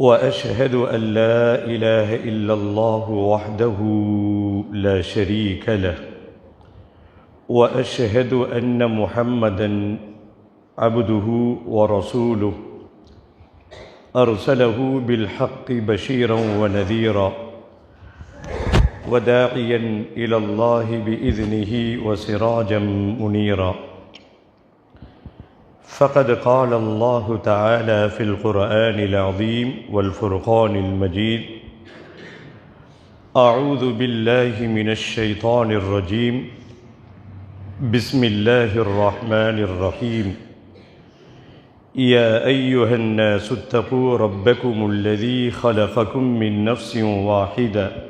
وأشهد أن لا إله إلا الله وحده لا شريك له. وأشهد أن محمدا عبده ورسوله. أرسله بالحق بشيرا ونذيرا. وداعيا إلى الله بإذنه وسراجا منيرا. فقد قال الله تعالى في القرآن العظيم والفرقان المجيد أعوذ بالله من الشيطان الرجيم. بسم الله الرحمن الرحيم. يا أيها الناس اتقوا ربكم الذي خلقكم من نفس واحدة.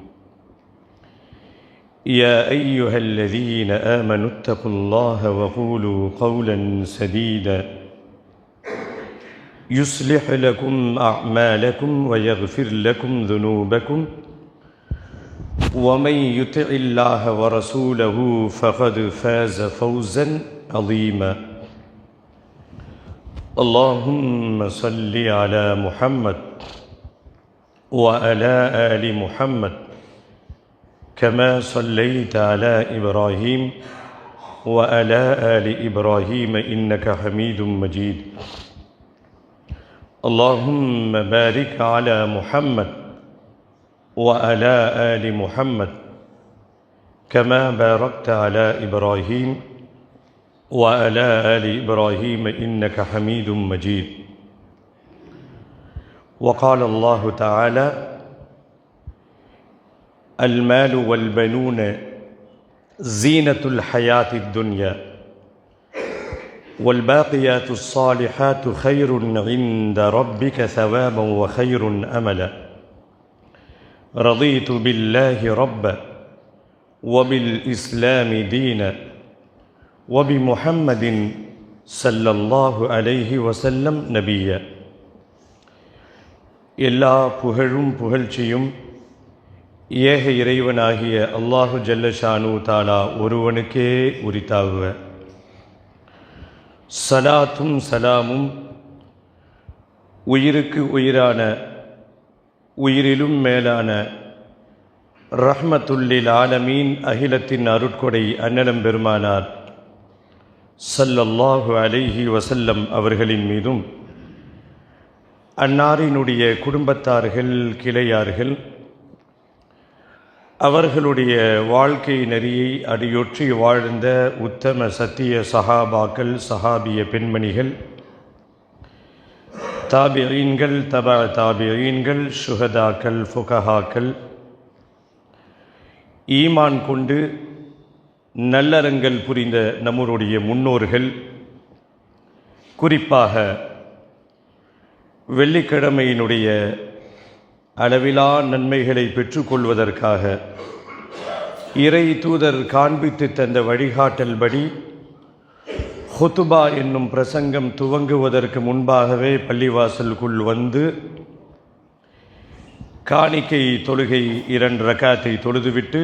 يا أيها الذين آمنوا اتقوا الله وقولوا قولا سديدا يصلح لكم أعمالكم ويغفر لكم ذنوبكم ومن يطع الله ورسوله فقد فاز فوزا عظيما اللهم صل على محمد وعلى آل محمد كما صليت على إبراهيم وعلى آل إبراهيم إنك حميد مجيد. اللهم بارك على محمد وعلى آل محمد كما باركت على إبراهيم وعلى آل إبراهيم إنك حميد مجيد. وقال الله تعالى المال والبنون زينة الحياة الدنيا والباقيات الصالحات خير عند ربك ثوابا وخير أملا رضيت بالله ربا وبالإسلام دينا وبمحمد صلى الله عليه وسلم نبيا எல்லா புகழும் புகழ்ச்சியும் ஏக இறைவனாகிய அல்லாஹு ஜல்லஷானு தாலா ஒருவனுக்கே உரித்தாகுவ சலாத்தும் சலாமும் உயிருக்கு உயிரான உயிரிலும் மேலான ரஹ்மத்துல்லில் ஆலமீன் அகிலத்தின் அருட்கொடை அன்னலம் பெருமானார் சல்லல்லாஹு அலைஹி வசல்லம் அவர்களின் மீதும் அன்னாரினுடைய குடும்பத்தார்கள் கிளையார்கள் அவர்களுடைய வாழ்க்கை நெறியை அடியொற்றி வாழ்ந்த உத்தம சத்திய சஹாபாக்கள் சஹாபிய பெண்மணிகள் தாபியீன்கள் தப தாபியீன்கள் சுகதாக்கள் ஃபுகஹாக்கள் ஈமான் கொண்டு நல்லறங்கள் புரிந்த நம்முடைய முன்னோர்கள் குறிப்பாக வெள்ளிக்கிழமையினுடைய அளவிலா நன்மைகளை பெற்றுக்கொள்வதற்காக இறை தூதர் காண்பித்து தந்த வழிகாட்டல்படி ஹுத்துபா என்னும் பிரசங்கம் துவங்குவதற்கு முன்பாகவே பள்ளிவாசலுக்குள் வந்து காணிக்கை தொழுகை இரண்டு ரக்காத்தை தொழுதுவிட்டு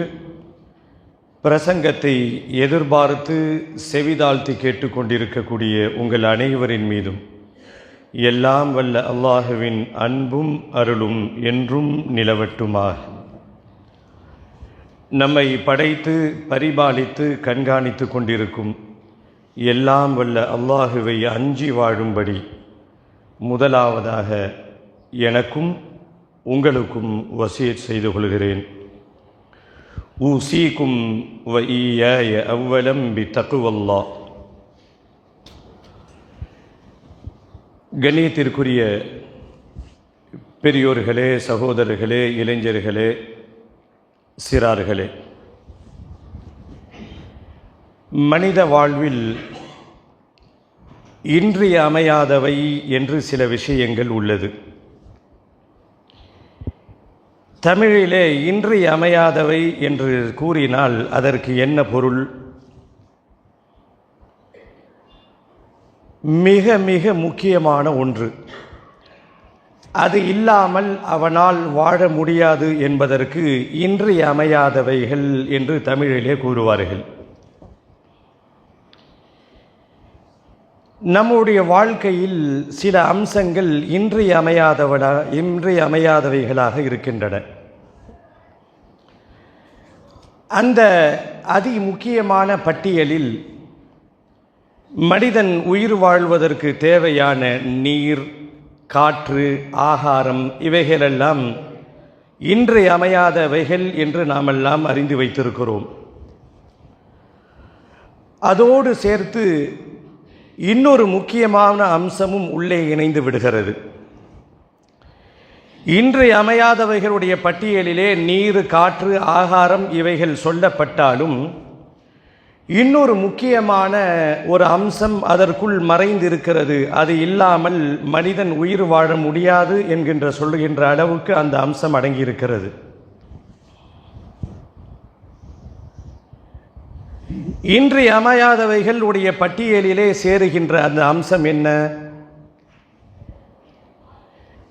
பிரசங்கத்தை எதிர்பார்த்து செவிதாழ்த்தி கேட்டுக்கொண்டிருக்கக்கூடிய உங்கள் அனைவரின் மீதும் எல்லாம் வல்ல அல்லாஹுவின் அன்பும் அருளும் என்றும் நிலவட்டுமாக. நம்மை படைத்து பரிபாலித்து கண்காணித்து கொண்டிருக்கும் எல்லாம் வல்ல அல்லாஹுவை அஞ்சி வாழும்படி முதலாவதாக எனக்கும் உங்களுக்கும் வசியத் செய்து கொள்கிறேன். ஊசீக்கும் வ ஈய அவ்வலம் பி தக்குவல்லா கண்ணியத்திற்குரிய பெரியோர்களே சகோதரர்களே இளைஞர்களே சிறார்களே மனித வாழ்வில் இன்றியமையாதவை என்று சில விஷயங்கள் உள்ளது. தமிழிலே இன்றியமையாதவை என்று கூறினால் அதற்கு என்ன பொருள்? மிக மிக முக்கியமான ஒன்று. அது இல்லாமல் அவனால் வாழ முடியாது என்பதற்கு இன்றியமையாதவைகள் என்று தமிழிலே கூறுவார்கள். நம்முடைய வாழ்க்கையில் சில அம்சங்கள் இன்றியமையாதவடா இன்றியமையாதவைகளாக இருக்கின்றன. அந்த அதி முக்கியமான பட்டியலில் மனிதன் உயிர் வாழ்வதற்கு தேவையான நீர் காற்று ஆகாரம் இவைகளெல்லாம் இன்றியமையாதவைகள் என்று நாமெல்லாம் அறிந்து வைத்திருக்கிறோம். அதோடு சேர்த்து இன்னொரு முக்கியமான அம்சமும் உள்ளே இணைந்து விடுகிறது. இன்று அமையாதவைகளுடைய பட்டியலிலே நீர் காற்று ஆகாரம் இவைகள் சொல்லப்பட்டாலும் இன்னொரு முக்கியமான ஒரு அம்சம் அதற்குள் மறைந்திருக்கிறது. அது இல்லாமல் மனிதன் உயிர் வாழ முடியாது என்கின்ற சொல்லுகின்ற அளவுக்கு அந்த அம்சம் அடங்கியிருக்கிறது. இன்று அமையாதவைகள் உடைய பட்டியலிலே சேருகின்ற அந்த அம்சம் என்ன?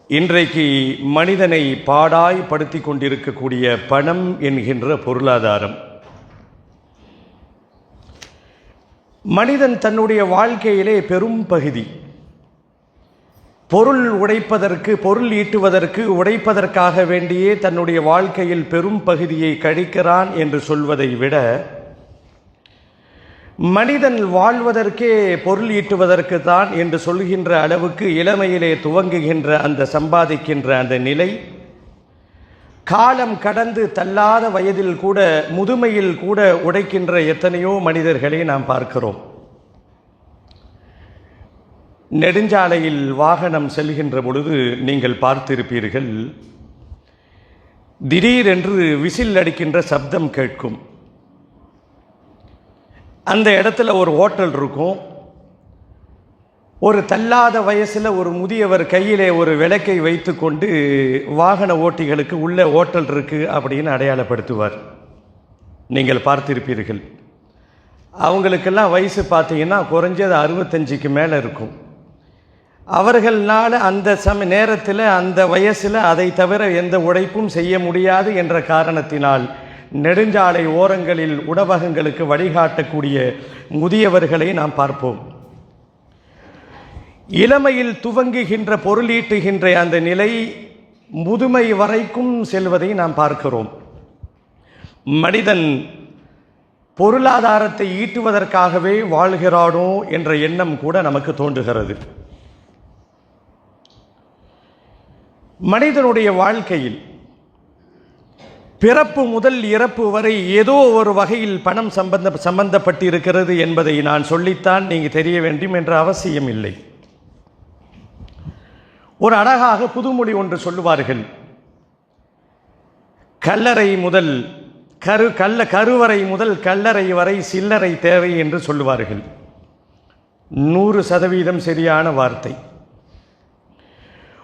இன்றைக்கு மனிதனை பாடாய் படுத்தி கொண்டிருக்கக்கூடிய பணம் என்கின்ற பொருளாதாரம். மனிதன் தன்னுடைய வாழ்க்கையிலே பெரும் பகுதி. பொருள் உடைப்பதற்கு பொருள் ஈட்டுவதற்கு உடைப்பதற்காக வேண்டியே தன்னுடைய வாழ்க்கையில் பெரும் பகுதியை கழிக்கிறான் என்று சொல்வதை விட மனிதன் வாழ்வதற்கே பொருள் ஈட்டுவதற்கு தான் என்று சொல்கின்ற அளவுக்கு இளமையிலே துவங்குகின்ற அந்த சம்பாதிக்கின்ற அந்த நிலை காலம் கடந்து தள்ளாத வயதில் கூட முதுமையில் கூட உடைக்கின்ற எத்தனையோ மனிதர்களை நாம் பார்க்கிறோம். நெடுஞ்சாலையில் வாகனம் செல்கின்ற பொழுது நீங்கள் பார்த்திருப்பீர்கள் திடீரென்று விசில் அடிக்கின்ற சப்தம் கேட்கும். அந்த இடத்துல ஒரு ஹோட்டல் இருக்கும். ஒரு தள்ளாத வயசில் ஒரு முதியவர் கையிலே ஒரு விளக்கை வைத்துக்கொண்டு வாகன ஓட்டிகளுக்கு உள்ளே ஓட்டல் இருக்குது அப்படின்னு அடையாளப்படுத்துவார். நீங்கள் பார்த்திருப்பீர்கள். அவங்களுக்கெல்லாம் வயசு பார்த்தீங்கன்னா குறைஞ்சது அறுபத்தஞ்சிக்கு மேலே இருக்கும். அவர்களால் அந்த சம நேரத்தில் அந்த வயசில் அதை தவிர எந்த உழைப்பும் செய்ய முடியாது என்ற காரணத்தினால் நெடுஞ்சாலை ஓரங்களில் உணவகங்களுக்கு வழிகாட்டக்கூடிய முதியவர்களை நாம் பார்ப்போம். இளமையில் துவங்குகின்ற பொருளீட்டுகின்ற அந்த நிலை முதுமை வரைக்கும் செல்வதை நாம் பார்க்கிறோம். மனிதன் பொருளாதாரத்தை ஈட்டுவதற்காகவே வாழ்கிறானோ என்ற எண்ணம் கூட நமக்கு தோன்றுகிறது. மனிதனுடைய வாழ்க்கையில் பிறப்பு முதல் இறப்பு வரை ஏதோ ஒரு வகையில் பணம் சம்பந்த சம்பந்தப்பட்டிருக்கிறது என்பதை நான் சொல்லித்தான் நீங்கள் தெரிய வேண்டும் என்ற அவசியம் இல்லை ஒரு அழகாக புதுமொழி ஒன்று சொல்லுவார்கள். கல்லறை முதல் கரு கல்ல கருவறை முதல் கல்லறை வரை சில்லறை தேவை என்று சொல்லுவார்கள். நூறு சதவீதம் சரியான வார்த்தை.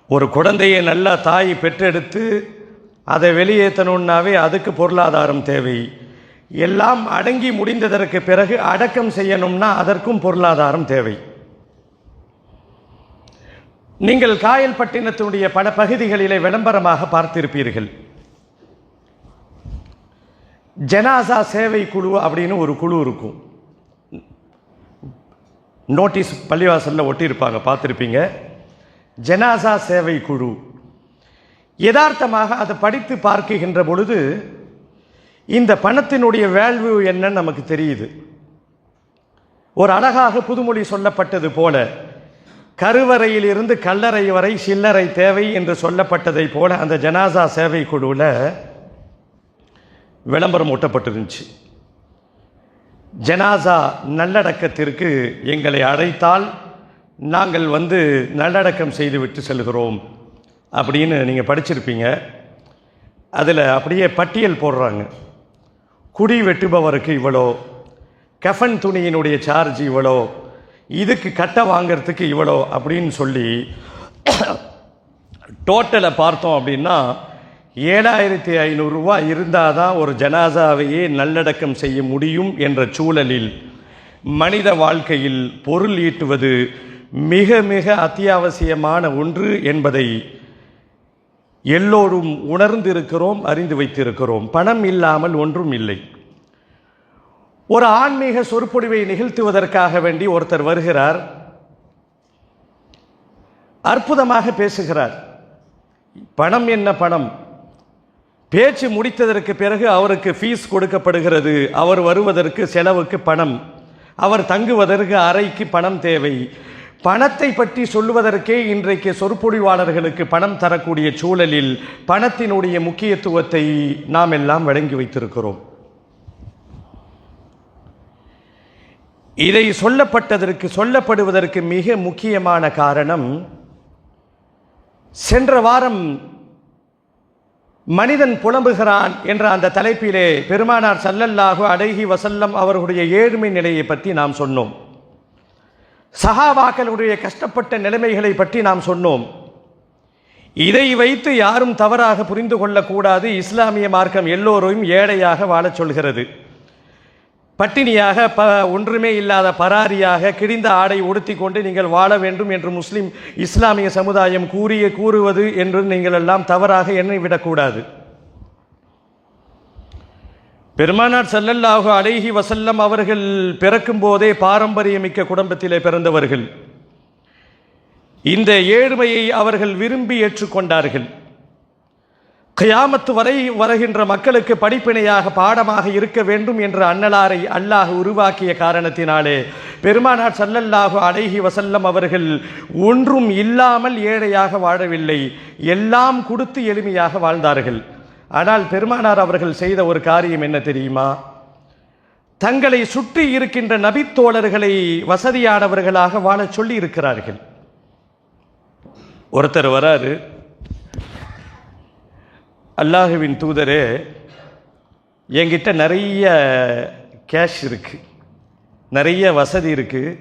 ஒரு குழந்தையை நல்லா தாய் பெற்றெடுத்து அதை வெளியேற்றணுன்னாவே அதுக்கு பொருளாதாரம் தேவை. எல்லாம் அடங்கி முடிந்ததற்கு பிறகு அடக்கம் செய்யணும்னா அதற்கும் பொருளாதாரம் தேவை. நீங்கள் காயல்பட்டினத்தினுடைய பல பகுதிகளிலே விளம்பரமாக பார்த்திருப்பீர்கள். ஜனாசா சேவை குழு அப்படின்னு ஒரு குழு இருக்கும். நோட்டீஸ் பள்ளிவாசலில் ஒட்டியிருப்பாங்க பார்த்துருப்பீங்க. ஜனாசா சேவை குழு. யதார்த்தமாக அதை படித்து பார்க்குகின்ற பொழுது இந்த பணத்தினுடைய வேல்யூ என்னன்னு நமக்கு தெரியுது. ஒரு அழகாக புதுமொழி சொல்லப்பட்டது போல கருவறையில் இருந்து கல்லறை வரை சில்லறை தேவை என்று சொல்லப்பட்டதை போல அந்த ஜனாசா சேவை குழுவில் விளம்பரம் ஒட்டப்பட்டிருந்துச்சு ஜனாசா நல்லடக்கத்திற்கு எங்களை அழைத்தால் நாங்கள் வந்து நல்லடக்கம் செய்துவிட்டு செல்கிறோம் அப்படின்னு நீங்கள் படிச்சிருப்பீங்க. அதில் அப்படியே பட்டியல் போடுறாங்க. குடி வெட்டுபவருக்கு இவ்வளோ கஃபன் துணியினுடைய சார்ஜ் இவ்வளோ இதுக்கு கட்டை வாங்கிறதுக்கு இவ்வளோ அப்படின்னு சொல்லி டோட்டலை பார்த்தோம் அப்படின்னா ஏழாயிரத்தி ஐநூறுரூவா இருந்தால் தான் ஒரு ஜனாசாவையே நல்லடக்கம் செய்ய முடியும் என்ற சூழலில் மனித வாழ்க்கையில் பொருள் ஈட்டுவது மிக மிக அத்தியாவசியமான ஒன்று என்பதை எல்லோரும் உணர்ந்திருக்கிறோம் அறிந்து வைத்திருக்கிறோம். பணம் இல்லாமல் ஒன்றும் இல்லை. ஒரு ஆன்மீக சொற்பொழிவை நிகழ்த்துவதற்காக வேண்டி ஒருத்தர் வருகிறார். அற்புதமாக பேசுகிறார். பணம் என்ன பணம்? பேச்சு முடித்ததற்கு பிறகு அவருக்கு ஃபீஸ் கொடுக்கப்படுகிறது. அவர் வருவதற்கு செலவுக்கு பணம். அவர் தங்குவதற்கு அறைக்கு பணம் தேவை. பணத்தை பற்றி சொல்லுவதற்கே இன்றைக்கு சொற்பொழிவாளர்களுக்கு பணம் தரக்கூடிய சூழலில் பணத்தினுடைய முக்கியத்துவத்தை நாம் எல்லாம் வழங்கி வைத்திருக்கிறோம். இதை சொல்லப்பட்டதற்கு சொல்லப்படுவதற்கு மிக முக்கியமான காரணம் சென்ற வாரம் மனிதன் புலம்புகிறான் என்ற அந்த தலைப்பிலே பெருமானார் சல்லல்லாஹு அடகி வசல்லம் அவர்களுடைய ஏழ்மை நிலையை பற்றி நாம் சொன்னோம். சஹாபாக்களுடைய கஷ்டப்பட்ட நிலைமைகளை பற்றி நாம் சொன்னோம். இதை வைத்து யாரும் தவறாக புரிந்து கொள்ளக்கூடாது. இஸ்லாமிய மார்க்கம் எல்லோரையும் ஏழையாக வாழச் சொல்கிறது. பட்டினியாக ப ஒன்றுமே இல்லாத பராரியாக கிழிந்த ஆடை உடுத்தி கொண்டு நீங்கள் வாழ வேண்டும் என்று முஸ்லிம் இஸ்லாமிய சமுதாயம் கூறிய கூறுவது என்று நீங்கள் எல்லாம் தவறாக எண்ணிவிடக்கூடாது. பெருமானார் ஸல்லல்லாஹு அழகி வசல்லம் அவர்கள் பிறக்கும் போதே பாரம்பரியமிக்க குடும்பத்திலே பிறந்தவர்கள். இந்த ஏழ்மையை அவர்கள் விரும்பி ஏற்றுக்கொண்டார்கள். கியாமத்து வரை வருகின்ற மக்களுக்கு படிப்பினையாக பாடமாக இருக்க வேண்டும் என்ற அன்னலாரை அல்லாஹ் உருவாக்கிய காரணத்தினாலே பெருமானார் சல்லல்லாஹு அடைகி வசல்லம் அவர்கள் ஒன்றும் இல்லாமல் ஏழையாக வாழவில்லை. எல்லாம் கொடுத்து எளிமையாக வாழ்ந்தார்கள். ஆனால் பெருமானார் அவர்கள் செய்த ஒரு காரியம் என்ன தெரியுமா? தங்களை சுற்றி இருக்கின்ற நபித்தோழர்களை வசதியானவர்களாக வாழச் சொல்லி இருக்கிறார்கள் ஒருத்தர் வராரு அல்லாஹுவின் தூதரே என்கிட்ட நிறைய கேஷ் இருக்குது நிறைய வசதி இருக்குது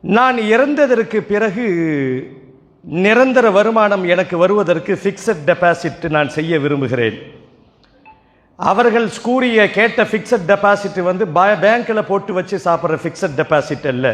நான் இறந்ததற்கு பிறகு நிரந்தர வருமானம் எனக்கு வருவதற்கு ஃபிக்ஸட் டெபாசிட் நான் செய்ய விரும்புகிறேன். அவர்கள் கூறிய கேட்ட ஃபிக்ஸட் டெபாசிட் வந்து பேங்க்கில் போட்டு வச்சு சாப்பிட்ற ஃபிக்ஸட் டெபாசிட் இல்லை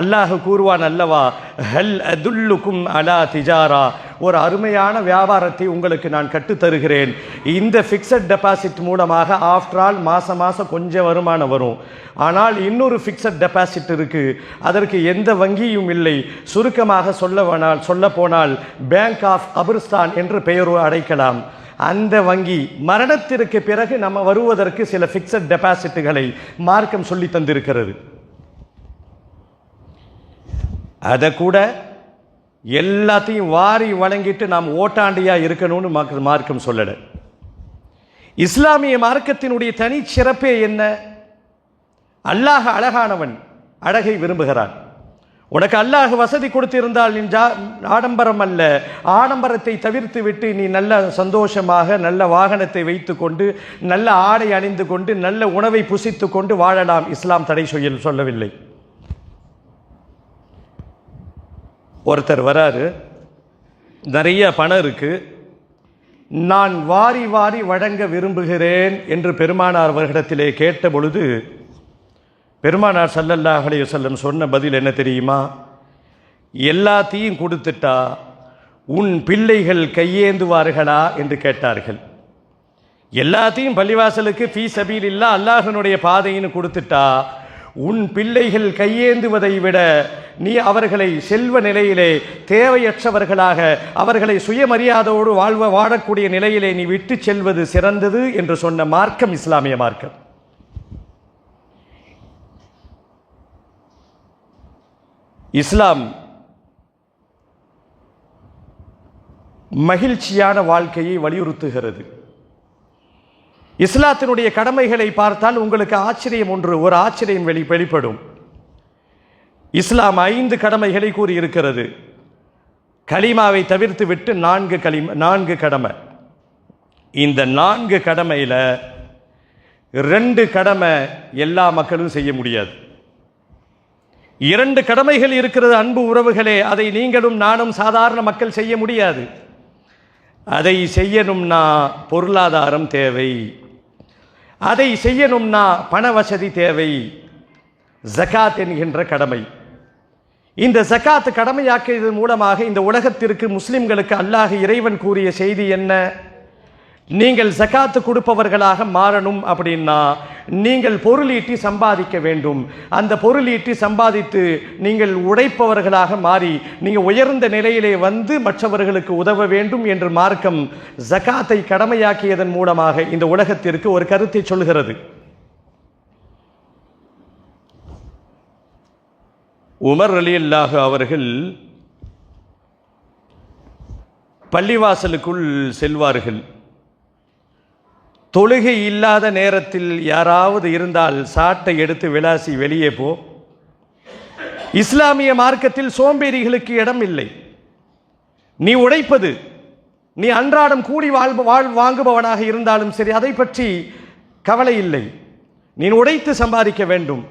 அல்லாஹ் கூறுவான் அல்லவா ஹல் அதுல்லுக்கும் அலா திஜாரா? ஒரு அருமையான வியாபாரத்தை உங்களுக்கு நான் கற்றுத் தருகிறேன். இந்த ஃபிக்ஸட் டெபாசிட் மூலமாக ஆஃப்டர் ஆல் மாதம் மாதம் கொஞ்சம் வருமானம் வரும். ஆனால் இன்னொரு ஃபிக்ஸட் டெபாசிட் இருக்குது அதற்கு எந்த வங்கியும் இல்லை. சுருக்கமாக சொல்ல வேணால் சொல்ல போனால் பேங்க் ஆஃப் அபிர்ஸ்தான் என்று பெயர் அடைக்கலாம். அந்த வங்கி மரணத்திற்கு பிறகு நம்ம வருவதற்கு சில ஃபிக்ஸட் டெபாசிட்டுகளை மார்க்கம் சொல்லி தந்திருக்கிறது. அதை கூட எல்லாத்தையும் வாரி வழங்கிட்டு நாம் ஓட்டாண்டியாக இருக்கணும்னு மார்க்க- மார்க்கம் சொல்லலை. இஸ்லாமிய மார்க்கத்தினுடைய தனிச்சிறப்பே என்ன? அல்லாஹ் அழகானவன் அழகை விரும்புகிறான். உனக்கு அல்லாஹ் வசதி கொடுத்திருந்தால் நீ ஜா- ஆடம்பரம் அல்ல. ஆடம்பரத்தை தவிர்த்து விட்டு நீ நல்ல சந்தோஷமாக நல்ல வாகனத்தை வைத்துக்கொண்டு நல்ல ஆடை அணிந்து கொண்டு நல்ல உணவை புசித்து கொண்டு வாழலாம். இஸ்லாம் தடை சொல்லவில்லை. ஒருத்தர் வராரு. நிறைய பணம் இருக்குது நான் வாரி வாரி வழங்க விரும்புகிறேன் என்று பெருமானார் அவர்களிடத்திலே கேட்ட பொழுது பெருமானார் ஸல்லல்லாஹு அலைஹி சொன்ன பதில் என்ன தெரியுமா? எல்லாத்தையும் கொடுத்துட்டா உன் பிள்ளைகள் கையேந்துவார்களா என்று கேட்டார்கள். எல்லாத்தையும் பள்ளிவாசலுக்கு ஃபீ சபீல் இல்லா அல்லாஹனுடைய பாதையின்னு கொடுத்துட்டா உன் பிள்ளைகள் கையேந்துவதை விட நீ அவர்களை செல்வ நிலையிலே தேவையற்றவர்களாக அவர்களை சுயமரியாதையோடு வாழ்வ வாழக்கூடிய நிலையிலே நீ விட்டு செல்வது சிறந்தது என்று சொன்ன மார்க்கம் இஸ்லாமிய மார்க்கம். இஸ்லாம் மகிழ்ச்சியான வாழ்க்கையை வலியுறுத்துகிறது. இஸ்லாத்தினுடைய கடமைகளை பார்த்தால் உங்களுக்கு ஆச்சரியம் ஒன்று ஒரு ஆச்சரியம் வெளி வெளிப்படும். இஸ்லாம் ஐந்து கடமைகளை கூறியிருக்கிறது. கலிமாவை தவிர்த்து விட்டு நான்கு கலிம நான்கு கடமை. இந்த நான்கு கடமையில் ரெண்டு கடமை எல்லா மக்களும் செய்ய முடியாது. இரண்டு கடமைகள் இருக்கிறது அன்பு உறவுகளே அதை நீங்களும் நானும் சாதாரண மக்கள் செய்ய முடியாது. அதை செய்யணும்னா பொருளாதாரம் தேவை. அதை செய்யணும்னா பண வசதி தேவை. ஜகாத் என்கின்ற கடமை. இந்த ஜக்காத்து கடமையாக்கியது மூலமாக இந்த உலகத்திற்கு முஸ்லிம்களுக்கு அல்லாஹ் இறைவன் கூறிய செய்தி என்ன? நீங்கள் ஜக்காத்து கொடுப்பவர்களாக மாறணும் அப்படின்னா நீங்கள் பொருளீட்டி சம்பாதிக்க வேண்டும். அந்த பொருளீட்டி சம்பாதித்து நீங்கள் உழைப்பவர்களாக மாறி நீங்கள் உயர்ந்த நிலையிலே வந்து மற்றவர்களுக்கு உதவ வேண்டும் என்று மார்க்கம் ஜகாத்தை கடமையாக்கியதன் மூலமாக இந்த உலகத்திற்கு ஒரு கருத்தை சொல்கிறது உமர் அலி அல்லாஹ் அவர்கள் பள்ளிவாசலுக்குள் செல்வார்கள். தொழுகை இல்லாத நேரத்தில் யாராவது இருந்தால் சாட்டை எடுத்து விளாசி வெளியே போ. இஸ்லாமிய மார்க்கத்தில் சோம்பேறிகளுக்கு இடம் இல்லை. நீ உழைப்பது நீ அன்றாடம் கூடி வாழ் வாழ் வாங்குபவனாக இருந்தாலும் சரி அதை பற்றி கவலை இல்லை. நீ உடைத்து சம்பாதிக்க வேண்டும்.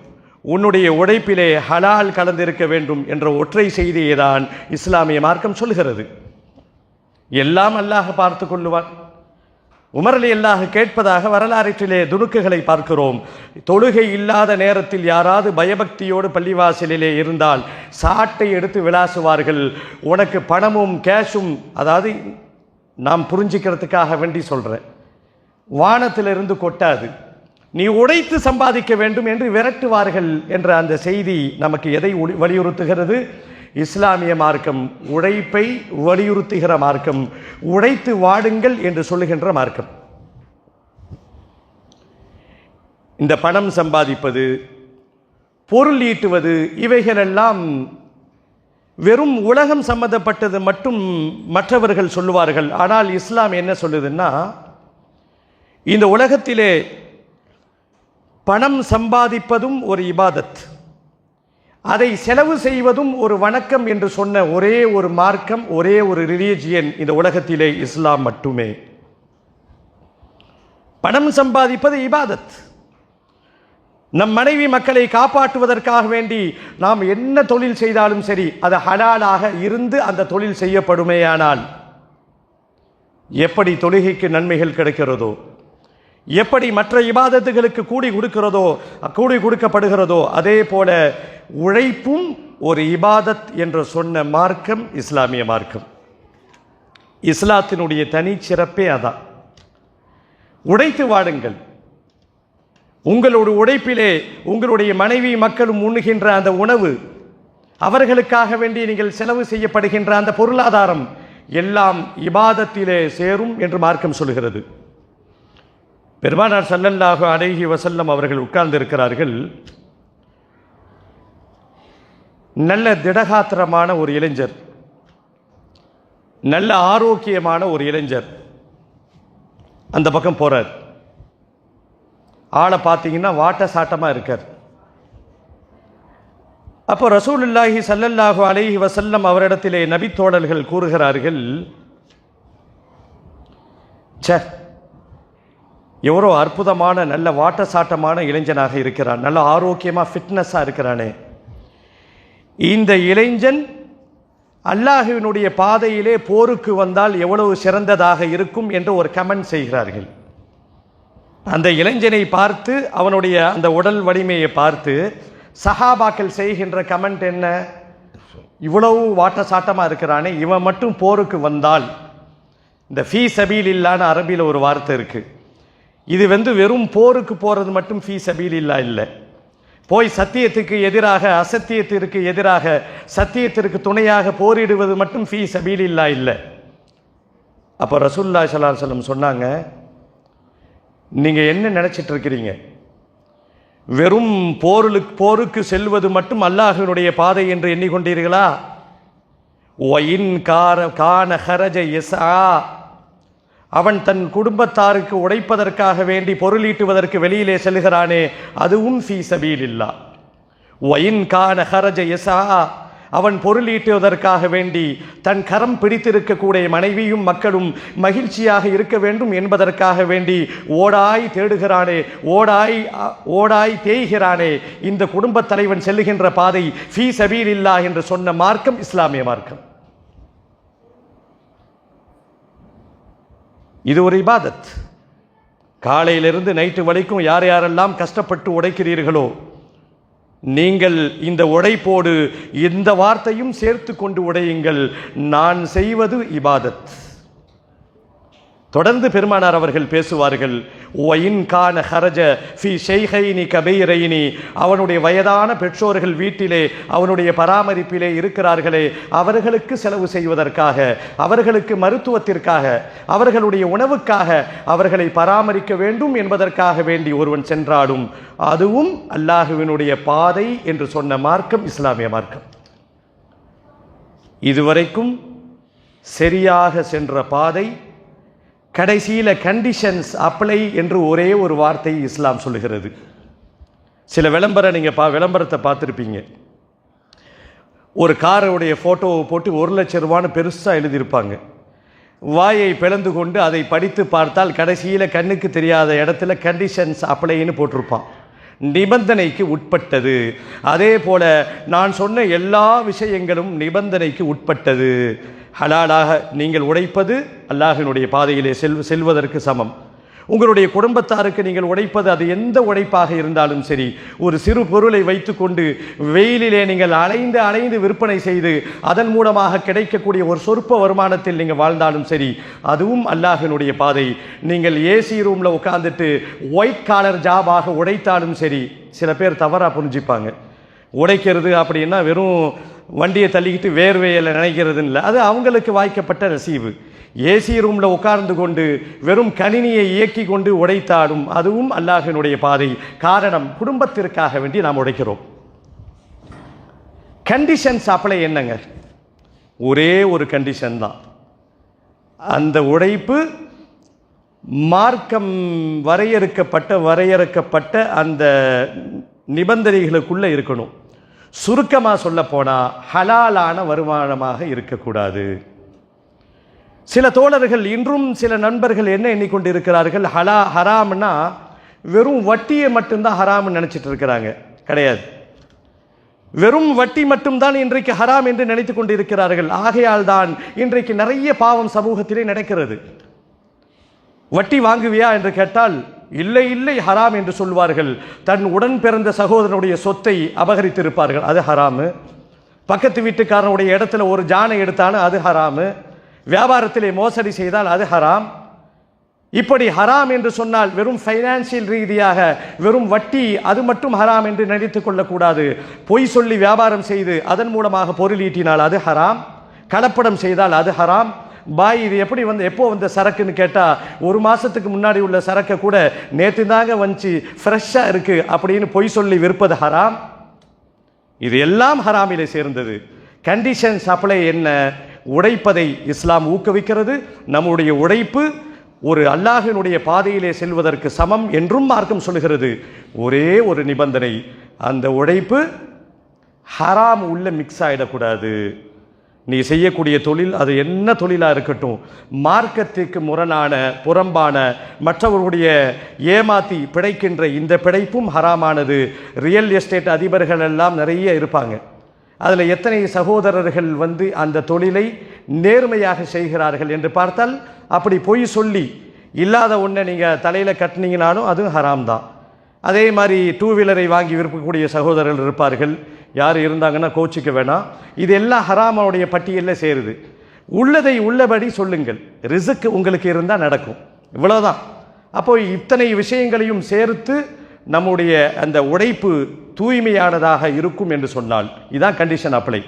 உன்னுடைய உழைப்பிலே ஹலால் கலந்திருக்க வேண்டும் என்ற ஒற்றை செய்தியை தான் இஸ்லாமிய மார்க்கம் சொல்கிறது எல்லாம் அல்லாஹ் பார்த்து கொள்ளுவான். உமரலி அல்லாஹ் கேட்பதாக வரலாற்றிலே துணுக்குகளை பார்க்கிறோம். தொழுகை இல்லாத நேரத்தில் யாராவது பயபக்தியோடு பள்ளிவாசலிலே இருந்தால் சாட்டை எடுத்து விளாசுவார்கள். உனக்கு பணமும் கேஷும் அதாவது நாம் புரிஞ்சிக்கிறதுக்காக வேண்டி சொல்கிறேன் வானத்திலிருந்து கொட்டாது. நீ உடைத்து சம்பாதிக்க வேண்டும் என்று விரட்டுவார்கள் என்ற அந்த செய்தி நமக்கு எதை வலியுறுத்துகிறது? இஸ்லாமிய மார்க்கம் உழைப்பை வலியுறுத்துகிற மார்க்கம் உழைத்து வாடுங்கள் என்று சொல்லுகின்ற மார்க்கம். இந்த பணம் சம்பாதிப்பது பொருள் ஈட்டுவது இவைகளெல்லாம் வெறும் உலகம் சம்பந்தப்பட்டது மட்டும் மற்றவர்கள் சொல்லுவார்கள். ஆனால் இஸ்லாம் என்ன சொல்லுதுன்னா இந்த உலகத்திலே பணம் சம்பாதிப்பதும் ஒரு இபாதத். அதை செலவு செய்வதும் ஒரு வணக்கம் என்று சொன்ன ஒரே ஒரு மார்க்கம் ஒரே ஒரு ரிலீஜியன் இந்த உலகத்திலே இஸ்லாம் மட்டுமே. பணம் சம்பாதிப்பது இபாதத். நம் மனைவி மக்களை காப்பாற்றுவதற்காக வேண்டி நாம் என்ன தொழில் செய்தாலும் சரி அது ஹலாலாக இருந்து அந்த தொழில் செய்யப்படுமேயானால் எப்படி தொழுகைக்கு நன்மைகள் கிடைக்கிறதோ எப்படி மற்ற இபாதத்துகளுக்கு கூடி கொடுக்கிறதோ கூடி கொடுக்கப்படுகிறதோ அதே போல உழைப்பும் ஒரு இபாதத் என்று சொன்ன மார்க்கம் இஸ்லாமிய மார்க்கம். இஸ்லாத்தினுடைய தனிச்சிறப்பே அதான். உடைத்து வாடுங்கள். உங்களோட உழைப்பிலே உங்களுடைய மனைவி மக்களும் உண்ணுகின்ற அந்த உணவு அவர்களுக்காக வேண்டி நீங்கள் செலவு செய்யப்படுகின்ற அந்த பொருளாதாரம் எல்லாம் இபாதத்திலே சேரும் என்று மார்க்கம் சொல்கிறது. பெருமானார் சல்லல்லாஹு அலைஹி வசல்லம் அவர்கள் உட்கார்ந்திருக்கிறார்கள். நல்ல திடகாத்திரமான ஒரு இளைஞர். நல்ல ஆரோக்கியமான ஒரு இளைஞர். அந்த பக்கம் போகிறார் ஆளை பார்த்தீங்கன்னா வாட்ட சாட்டமாக இருக்கார். அப்போ ரசூலுல்லாஹி சல்லல்லாஹு அலைஹி வசல்லம் அவரிடத்திலே நபித்தோழர்கள் கூறுகிறார்கள் ச்சே எவ்வளோ அற்புதமான நல்ல வாட்ட சாட்டமான இளைஞனாக இருக்கிறான். நல்ல ஆரோக்கியமாக ஃபிட்னஸாக இருக்கிறானே. இந்த இளைஞன் அல்லாஹுவினுடைய பாதையிலே போருக்கு வந்தால் எவ்வளவு சிறந்ததாக இருக்கும் என்று ஒரு கமெண்ட் செய்கிறார்கள். அந்த இளைஞனை பார்த்து அவனுடைய அந்த உடல் வலிமையை பார்த்து சஹாபாக்கள் செய்கின்ற கமெண்ட் என்ன? இவ்வளவு வாட்ட சாட்டமாக இருக்கிறானே இவன் மட்டும் போருக்கு வந்தால். இந்த ஃபீ சபீல் இல்லான்னு அரபியில் ஒரு வார்த்தை இருக்குது இது வந்து வெறும் போருக்கு போகிறது மட்டும் ஃபீ சபீல் இல்லா. இல்லை போய் சத்தியத்துக்கு எதிராக அசத்தியத்திற்கு எதிராக சத்தியத்திற்கு துணையாக போரிடுவது மட்டும் ஃபீ சபீல் இல்லா. இல்லை அப்போ ரசூல்லா சலால் சொல்லம் சொன்னாங்க நீங்கள் என்ன நினச்சிட்டு இருக்கிறீங்க வெறும் போருக்கு போருக்கு செல்வது மட்டும் அல்லாஹினுடைய பாதை என்று எண்ணிக்கொண்டீர்களா? ஒயின் கார கான ஹரஜ எஸ்ஆ அவன் தன் குடும்பத்தாருக்கு உடைப்பதற்காக வேண்டி பொருளீட்டுவதற்கு வெளியிலே செல்கிறானே அதுவும் ஃபீ சபீலில்லா. ஒயின் கான ஹரஜ எசா அவன் பொருளீட்டுவதற்காக வேண்டி தன் கரம் பிடித்திருக்கக்கூடிய மனைவியும் மக்களும் மகிழ்ச்சியாக இருக்க வேண்டும் என்பதற்காக வேண்டி ஓடாய் தேடுகிறானே ஓடாய் ஓடாய் தேய்கிறானே இந்த குடும்பத் தலைவன் செல்லுகின்ற பாதை ஃபீ சபீலில்லா என்று சொன்ன மார்க்கம் இஸ்லாமிய மார்க்கம். இது ஒரு இபாதத். காலையிலிருந்து நைட்டு வரைக்கும் யார் யாரெல்லாம் கஷ்டப்பட்டு உடைக்கிறீர்களோ நீங்கள் இந்த உடைப்போடு இந்த வார்த்தையும் சேர்த்து கொண்டு உடையுங்கள். நான் செய்வது இபாதத். தொடர்ந்து பெருமானார் அவர்கள் பேசுவார்கள் ஒயின் கான ஹரஜ ஃபி ஷெய்ஹைனி கபைரைனி அவனுடைய வயதான பெற்றோர்கள் வீட்டிலே அவனுடைய பராமரிப்பிலே இருக்கிறார்களே அவர்களுக்கு செலவு செய்வதற்காக அவர்களுக்கு மருத்துவத்திற்காக அவர்களுடைய உணவுக்காக அவர்களை பராமரிக்க வேண்டும் என்பதற்காக வேண்டி ஒருவன் சென்றாடும். அதுவும் அல்லாஹுவினுடைய பாதை என்று சொன்ன மார்க்கம் இஸ்லாமிய மார்க்கம். இதுவரைக்கும் சரியாக சென்ற பாதை கடைசியில் கண்டிஷன்ஸ் அப்ளை என்று ஒரே ஒரு வார்த்தை இஸ்லாம் சொல்லுகிறது. சில விளம்பரம் நீங்கள் பா விளம்பரத்தை பார்த்துருப்பீங்க. ஒரு காரோடைய ஃபோட்டோவை போட்டு ஒரு லட்ச ரூபான்னு பெருசாக எழுதியிருப்பாங்க. வாயை பிளந்து கொண்டு அதை படித்து பார்த்தால் கடைசியில் கண்ணுக்கு தெரியாத இடத்துல கண்டிஷன்ஸ் அப்ளைன்னு போட்டிருப்பான். நிபந்தனைக்கு உட்பட்டது. அதே போல நான் சொன்ன எல்லா விஷயங்களும் நிபந்தனைக்கு உட்பட்டது. ஹலாலாக நீங்கள் உடைப்பது அல்லாஹினுடைய பாதையிலே செல் செல்வதற்கு சமம். உங்களுடைய குடும்பத்தாருக்கு நீங்கள் உடைப்பது அது எந்த உடைப்பாக இருந்தாலும் சரி ஒரு சிறு பொருளை வைத்துக்கொண்டு வெயிலிலே நீங்கள் அலைந்து அலைந்து விற்பனை செய்து அதன் மூலமாக கிடைக்கக்கூடிய ஒரு சொற்ப வருமானத்தில் நீங்கள் வாழ்ந்தாலும் சரி அதுவும் அல்லாஹினுடைய பாதை. நீங்கள் ஏசி ரூமில் உட்காந்துட்டு ஒயிட் காலர் ஜாபாக உடைத்தாலும் சரி சில பேர் தவறாக புரிஞ்சுப்பாங்க. உடைக்கிறது அப்படின்னா வெறும் வண்டியை தள்ளிக்கிட்டு வேர்வையில் நினைக்கிறதுன்னு இல்லை. அது அவங்களுக்கு வாய்க்கப்பட்ட ரசீவு. ஏசி ரூமில் உட்கார்ந்து கொண்டு வெறும் கணினியை இயக்கி கொண்டு உடைத்தாடும் அதுவும் அல்லாஹினுடைய பாதை. காரணம் குடும்பத்திற்காக வேண்டி நாம் உடைக்கிறோம். கண்டிஷன்ஸ் அப்ளை என்னங்க? ஒரே ஒரு கண்டிஷன் தான். அந்த உழைப்பு மார்க்கம் வரையறுக்கப்பட்ட வரையறுக்கப்பட்ட அந்த நிபந்தனைகளுக்குள்ளே இருக்கணும். சுருக்கமாக சொல்லப்போனால் ஹலாலான வருமானமாக இருக்கக்கூடாது. சில தோழர்கள் இன்றும் சில நண்பர்கள் என்ன எண்ணிக்கொண்டிருக்கிறார்கள்? ஹலா ஹராம்னா வெறும் வட்டியை மட்டும்தான் ஹராம்னு நினச்சிட்டு இருக்கிறாங்க. கிடையாது. வெறும் வட்டி மட்டும்தான் இன்றைக்கு ஹராம் என்று நினைத்து கொண்டிருக்கிறார்கள். ஆகையால் தான் இன்றைக்கு நிறைய பாவம் சமூகத்திலே நடக்கிறது. வட்டி வாங்குவியா என்று கேட்டால் இல்லை இல்லை ஹராம் என்று சொல்வார்கள் தன் உடன் பிறந்த சகோதரனுடைய சொத்தை அபகரித்திருப்பார்கள். அது ஹராமு. பக்கத்து வீட்டுக்காரனுடைய இடத்துல ஒரு ஜானை எடுத்தாலும் அது ஹராமு. வியாபாரத்திலே மோசடி செய்தால் அது ஹராம். இப்படி ஹராம் என்று சொன்னால் வெறும் ஃபைனான்சியல் ரீதியாக வெறும் வட்டி அது மட்டும் ஹராம் என்று நினைத்து கொள்ளக்கூடாது. பொய் சொல்லி வியாபாரம் செய்து அதன் மூலமாக பொருள் ஈட்டினால் அது ஹராம். கலப்படம் செய்தால் அது ஹராம். பாய் இது எப்படி வந்து எப்போ வந்த சரக்குன்னு கேட்டால் ஒரு மாதத்துக்கு முன்னாடி உள்ள சரக்கை கூட நேற்று தாங்க வந்துச்சு ஃப்ரெஷ்ஷாக இருக்குது அப்படின்னு பொய் சொல்லி விற்பது ஹராம்? இது எல்லாம் ஹராமிலே சேர்ந்தது. கண்டிஷன் சப்ளை என்ன? உடைப்பதை இஸ்லாம் ஊக்குவிக்கிறது. நம்முடைய உடைப்பு ஒரு அல்லாஹினுடைய பாதையிலே செல்வதற்கு சமம் என்றும் மார்க்கம் சொல்லுகிறது. ஒரே ஒரு நிபந்தனை அந்த உழைப்பு ஹராம் உள்ள மிக்ஸ் ஆகிடக்கூடாது நீ செய்யக்கூடிய தொழில் அது என்ன தொழிலாக இருக்கட்டும். மார்க்கத்திற்கு முரணான புறம்பான மற்றவர்களுடைய ஏமாத்தி பிழைக்கின்ற இந்த பிழைப்பும் ஹராமானது. ரியல் எஸ்டேட் அதிபர்கள் எல்லாம் நிறைய இருப்பாங்க. அதில் எத்தனை சகோதரர்கள் வந்து அந்த தொழிலை நேர்மையாக செய்கிறார்கள் என்று பார்த்தால் அப்படி பொய் சொல்லி இல்லாத ஒன்றை நீங்கள் தலையில் கட்டினீங்கனாலும் அதுவும் ஹராம் தான் அதே மாதிரி டூ வீலரை வாங்கி விற்கக்கூடிய சகோதரர்கள் இருப்பார்கள். யார் இருந்தாங்கன்னா கோச்சிக்க வேணாம். இது எல்லாம் ஹராமாவுடைய பட்டியலில் சேருது. உள்ளதை உள்ளபடி சொல்லுங்கள். ரிசுக்கு உங்களுக்கு இருந்தால் நடக்கும். இவ்வளோதான் அப்போ இத்தனை விஷயங்களையும் சேர்த்து நம்முடைய அந்த உடைப்பு தூய்மையானதாக இருக்கும் என்று சொன்னால் இதான் கண்டிஷன் அப்ளை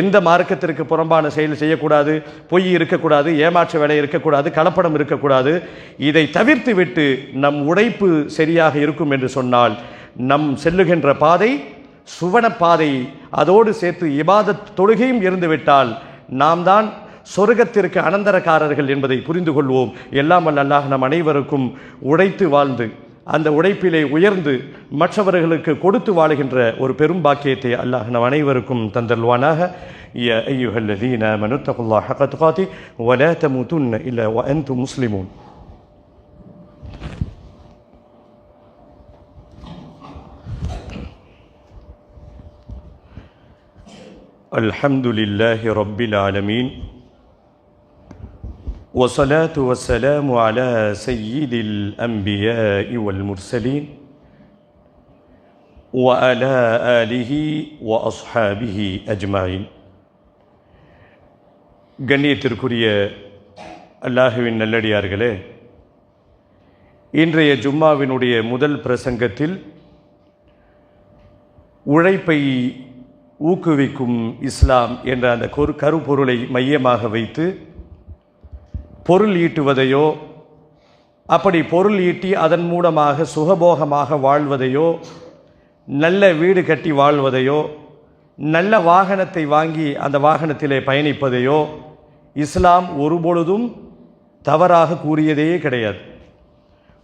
எந்த மார்க்கத்திற்கு புறம்பான செயல் செய்யக்கூடாது பொய் இருக்கக்கூடாது ஏமாற்று வேலை இருக்கக்கூடாது கலப்படம் இருக்கக்கூடாது இதை தவிர்த்து விட்டு நம் உடைப்பு சரியாக இருக்கும் என்று சொன்னால் நம் செல்லுகின்ற பாதை சுவன பாதை அதோடு சேர்த்து இபாதத் தொழுகையும் இருந்துவிட்டால் நாம் தான் சொர்க்கத்திற்கு அனந்தரக்காரர்கள் என்பதை புரிந்து கொள்வோம் எல்லாம் வல்ல அல்லாஹ் நம் அனைவருக்கும் உழைத்து வாழ்ந்து அந்த உழைப்பிலே உயர்ந்து மற்றவர்களுக்கு கொடுத்து வாழுகின்ற ஒரு பெரும் பாக்கியத்தை அல்லாஹ் நம் அனைவருக்கும் தந்தல்வானாக يا أيها الذين آمنوا اتقوا الله حق تقاته ولا تموتن إلا وأنتم مسلمون الحمد لله رب العالمين والصلاة والسلام على سيد الأنبياء والمرسلين وعلى آله وأصحابه أجمعين கண்ணியத்திற்குரிய அல்லாஹுவின் நல்லடியார்களே இன்றைய ஜும்மாவினுடைய முதல் பிரசங்கத்தில் உழைப்பை ஊக்குவிக்கும் இஸ்லாம் என்ற அந்த கொரு கருப்பொருளை மையமாக வைத்து பொருள் ஈட்டுவதையோ அப்படி பொருள் ஈட்டி அதன் மூலமாக சுகபோகமாக வாழ்வதையோ நல்ல வீடு கட்டி வாழ்வதையோ நல்ல வாகனத்தை வாங்கி அந்த வாகனத்திலே பயணிப்பதையோ இஸ்லாம் ஒருபொழுதும் தவறாக கூறியதே கிடையாது.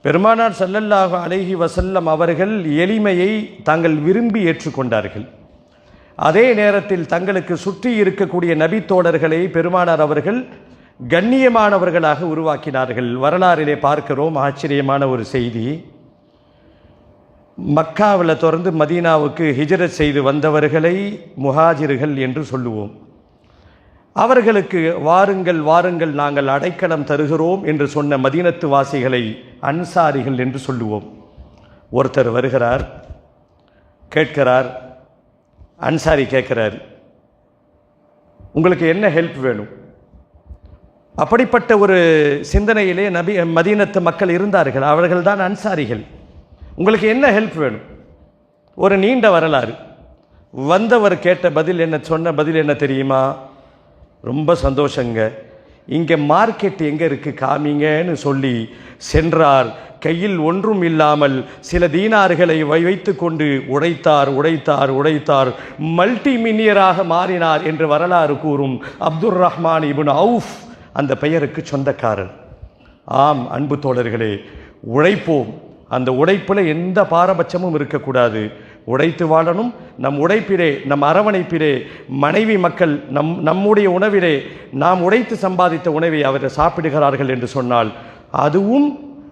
பெருமானார் சல்லல்லாஹு அலைஹி வசல்லம் அவர்கள் எளிமையை தாங்கள் விரும்பி ஏற்றுக்கொண்டார்கள். அதே நேரத்தில் தங்களுக்கு சுற்றி இருக்கக்கூடிய நபித்தோழர்களை பெருமானார் அவர்கள் கண்ணியமானவர்களாக உருவாக்கினார்கள். வரலாறிலே பார்க்கிறோம் ஆச்சரியமான ஒரு செய்தி. மக்காவில் தொடர்ந்து மதீனாவுக்கு ஹிஜரத் செய்து வந்தவர்களை முஹாஜிர்கள் என்று சொல்லுவோம். அவர்களுக்கு வாருங்கள் வாருங்கள் நாங்கள் அடைக்கலம் தருகிறோம் என்று சொன்ன மதீனத்து வாசிகளை அன்சாரிகள் என்று சொல்லுவோம். ஒருத்தர் வருகிறார் கேட்கிறார் அன்சாரி கேட்குறாரு உங்களுக்கு என்ன ஹெல்ப் வேணும்? அப்படிப்பட்ட ஒரு சிந்தனையிலே நபி மதீனத்து மக்கள் இருந்தார்கள். அவர்கள் தான் அன்சாரிகள். உங்களுக்கு என்ன ஹெல்ப் வேணும்? ஒரு நீண்ட வரலாறு. வந்தவர் கேட்ட பதில் என்ன சொன்ன பதில் என்ன தெரியுமா? ரொம்ப சந்தோஷங்க. இங்கே மார்க்கெட் எங்கே இருக்குது காமிங்கன்னு சொல்லி சென்றார். கையில் ஒன்றும் இல்லாமல் சில தீனார்களை வை வைத்து கொண்டு உடைத்தார் உடைத்தார் உடைத்தார். மல்டி மில்லியராக மாறினார் என்று வரலாறு கூறும் அப்துல் ரஹ்மான் இபுன் அவுஃப் அந்த பெயருக்கு சொந்தக்காரர். ஆம் அன்பு தோழர்களே உழைப்போம். அந்த உழைப்பில் எந்த பாரபட்சமும் இருக்கக்கூடாது. உழைத்து வாழணும். நம் உழைப்பிலே நம் அரவணைப்பிலே மனைவி மக்கள் நம் நம்முடைய உணவிலே நாம் உழைத்து சம்பாதித்த உணவை அவர்கள் சாப்பிடுகிறார்கள் என்று சொன்னால் அதுவும்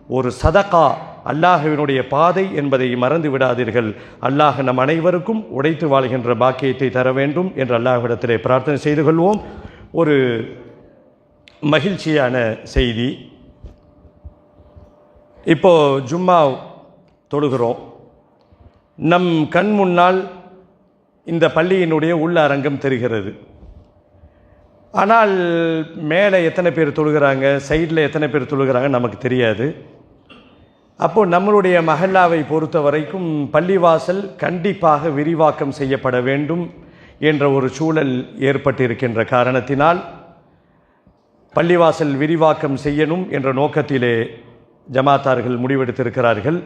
ஒரு சதகா அல்லாஹுவினுடைய பாதை என்பதை மறந்து விடாதீர்கள். அல்லாஹ் நம் அனைவருக்கும் உடைத்து வாழ்கின்ற பாக்கியத்தை தர வேண்டும் என்று அல்லாஹ்விடத்திலே பிரார்த்தனை செய்து கொள்வோம். ஒரு மகிழ்ச்சியான செய்தி. இப்போ ஜும்மா தொழுகிறோம். நம் கண் முன்னால் இந்த பள்ளியினுடைய உள்ள அரங்கம் தெரிகிறது. ஆனால் மேலே எத்தனை பேர் தொழுகிறாங்க சைடில் எத்தனை பேர் தொழுகிறாங்க நமக்கு தெரியாது. அப்போது நம்மளுடைய மஹல்லாவை பொறுத்த வரைக்கும் பள்ளிவாசல் கண்டிப்பாக விரிவாக்கம் செய்யப்பட வேண்டும் என்ற ஒரு சூழல் ஏற்பட்டிருக்கின்ற காரணத்தினால் பள்ளிவாசல் விரிவாக்கம் செய்யணும் என்ற நோக்கத்திலே ஜமாத்தார்கள் முடிவெடுத்திருக்கிறார்கள்.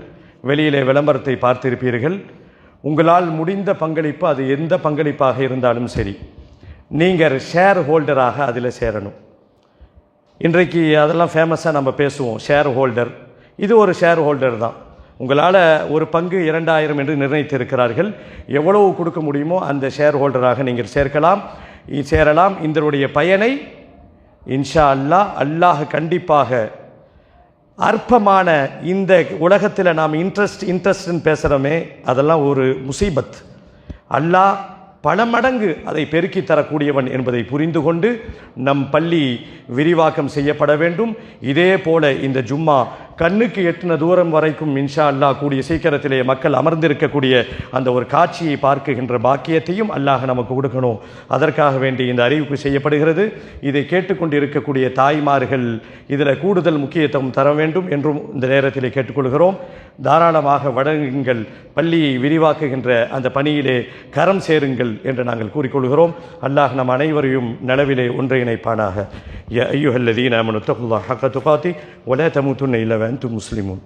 வெளியிலே விளம்பரத்தை பார்த்திருப்பீர்கள். உங்களால் முடிந்த பங்களிப்பு அது எந்த பங்களிப்பாக இருந்தாலும் சரி நீங்கள் ஷேர் ஹோல்டராக அதில் சேரணும். இன்றைக்கு அதெல்லாம் ஃபேமஸாக நம்ம பேசுவோம் ஷேர் ஹோல்டர் இது ஒரு ஷேர் ஹோல்டர் தான். உங்களால் ஒரு பங்கு இரண்டாயிரம் என்று நிர்ணயித்திருக்கிறார்கள். எவ்வளவு கொடுக்க முடியுமோ அந்த ஷேர் ஹோல்டராக நீங்கள் சேர்க்கலாம். சேரலாம். இதனுடைய பயனை இன்ஷா அல்லாஹ் அல்லாஹ் கண்டிப்பாக அற்பமான இந்த உலகத்தில் நாம் இன்ட்ரெஸ்ட் இன்ட்ரெஸ்ட்னு பேசுகிறோமே அதெல்லாம் ஒரு முசீபத். அல்லாஹ் பல மடங்கு அதை பெருக்கி தரக்கூடியவன் என்பதை புரிந்து கொண்டு நம் பள்ளி விரிவாக்கம் செய்யப்பட வேண்டும். இதே போல இந்த ஜும்மா கண்ணுக்கு எட்டின தூரம் வரைக்கும் இன்ஷா அல்லாஹ் கூடிய சீக்கிரத்திலே மக்கள் அமர்ந்திருக்கக்கூடிய அந்த ஒரு காட்சியை பார்க்குகின்ற பாக்கியத்தையும் அல்லாஹ் நமக்கு கொடுக்கணும். அதற்காக வேண்டி இந்த அறிவிப்பு செய்யப்படுகிறது. இதை கேட்டுக்கொண்டு இருக்கக்கூடிய தாய்மார்கள் இதில் கூடுதல் முக்கியத்துவம் தர வேண்டும் என்றும் இந்த நேரத்தில் கேட்டுக்கொள்கிறோம். தாராளமாக வழங்குங்கள். பள்ளியை விரிவாக்குகின்ற அந்த பணியிலே கரம் சேருங்கள் என்று நாங்கள் கூறிக்கொள்கிறோம். அல்லாஹ் நம் அனைவரையும் நலவிலே ஒன்றிணைப்பானாக. யா ஐயுஹல்லதீன அமனு தகுல்லா ஹக்க துகாத்தி ஒலே தமுத்துன்னு இல்லவன் antu-muslimun.